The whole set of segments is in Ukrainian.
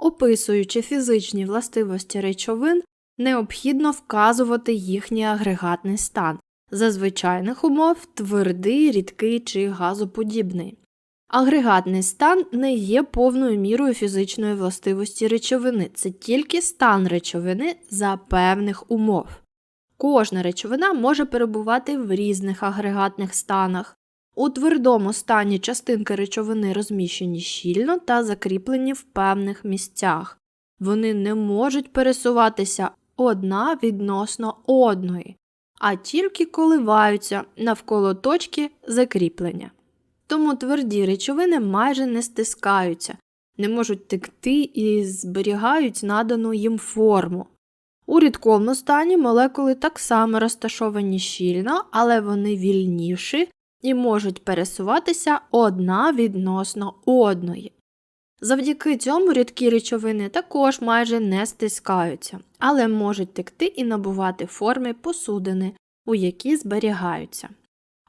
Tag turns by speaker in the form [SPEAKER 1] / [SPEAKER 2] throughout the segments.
[SPEAKER 1] Описуючи фізичні властивості речовин, необхідно вказувати їхній агрегатний стан. За звичайних умов твердий, рідкий чи газоподібний. Агрегатний стан не є повною мірою фізичної властивості речовини, це тільки стан речовини за певних умов. Кожна речовина може перебувати в різних агрегатних станах. У твердому стані частинки речовини розміщені щільно та закріплені в певних місцях. Вони не можуть пересуватися одна відносно одної, а тільки коливаються навколо точки закріплення. Тому тверді речовини майже не стискаються, не можуть текти і зберігають надану їм форму. У рідкому стані молекули так само розташовані щільно, але вони вільніші і можуть пересуватися одна відносно одної. Завдяки цьому рідкі речовини також майже не стискаються, але можуть текти і набувати форми посудини, у які зберігаються.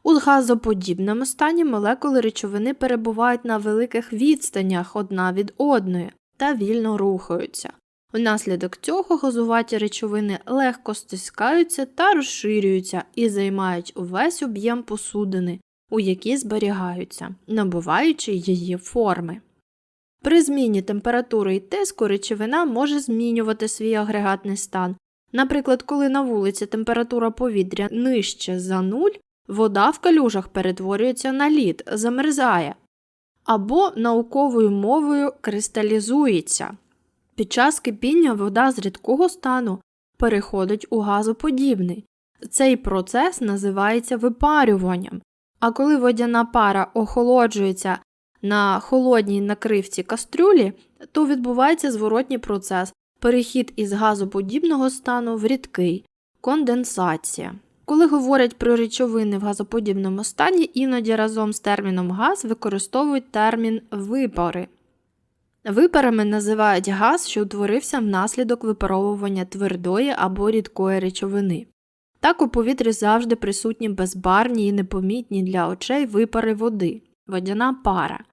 [SPEAKER 1] У газоподібному стані молекули речовини перебувають на великих відстанях одна від одної та вільно рухаються. Внаслідок цього газуваті речовини легко стискаються та розширюються і займають увесь об'єм посудини, у якій зберігаються, набуваючи її форми. При зміні температури і тиску речовина може змінювати свій агрегатний стан. Наприклад, коли на вулиці температура повітря нижче за нуль, вода в калюжах перетворюється на лід, замерзає, або науковою мовою кристалізується. Під час кипіння вода з рідкого стану переходить у газоподібний. Цей процес називається випарюванням. А коли водяна пара охолоджується на холодній накривці кастрюлі, то відбувається зворотній процес перехід із газоподібного стану в рідкий конденсація. Коли говорять про речовини в газоподібному стані, іноді разом з терміном газ використовують термін випари. Випарами називають газ, що утворився внаслідок випаровування твердої або рідкої речовини. Так у повітрі завжди присутні безбарні і непомітні для очей випари води, водяна пара.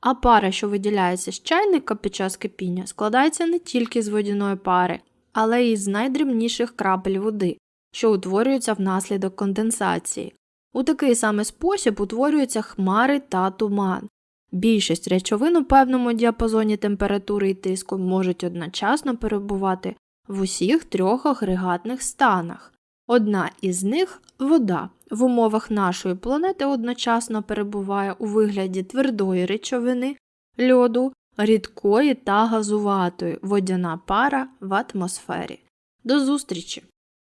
[SPEAKER 1] А пара, що виділяється з чайника під час кипіння, складається не тільки з водяної пари, але й з найдрібніших крапель води, що утворюються внаслідок конденсації. У такий самий спосіб утворюються хмари та туман. Більшість речовин у певному діапазоні температури і тиску можуть одночасно перебувати в усіх трьох агрегатних станах. Одна із них вода. В умовах нашої планети одночасно перебуває у вигляді твердої речовини, льоду, рідкої та газуватої водяна пара в атмосфері. До зустрічі!